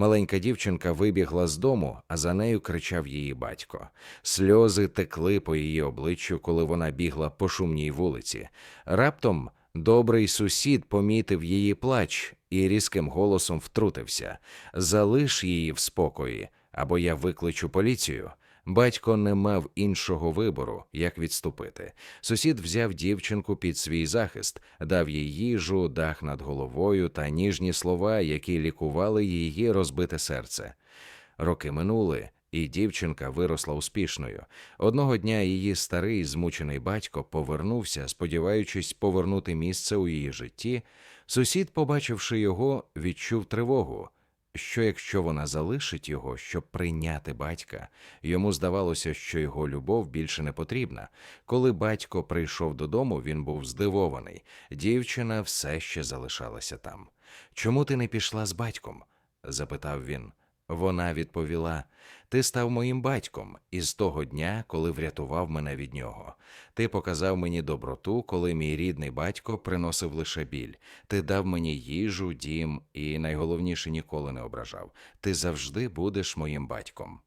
Маленька дівчинка вибігла з дому, а за нею кричав її батько. Сльози текли по її обличчю, коли вона бігла по шумній вулиці. Раптом добрий сусід помітив її плач і різким голосом втрутився: Залиш її в спокої, або я викличу поліцію. Батько не мав іншого вибору, як відступити. Сусід взяв дівчинку під свій захист, дав їй їжу, дах над головою та ніжні слова, які лікували її розбите серце. Роки минули, і дівчинка виросла успішною. Одного дня її старий змучений батько повернувся, сподіваючись повернути місце у її житті. Сусід, побачивши його, відчув тривогу. Що якщо вона залишить його, щоб прийняти батька? Йому здавалося, що його любов більше не потрібна. Коли батько прийшов додому, він був здивований. Дівчина все ще залишалася там. Чому ти не пішла з батьком? запитав він. Вона відповіла: Ти став моїм батьком із того дня, коли врятував мене від нього. Ти показав мені доброту, коли мій рідний батько приносив лише біль. Ти дав мені їжу, дім і найголовніше ніколи не ображав. Ти завжди будеш моїм батьком.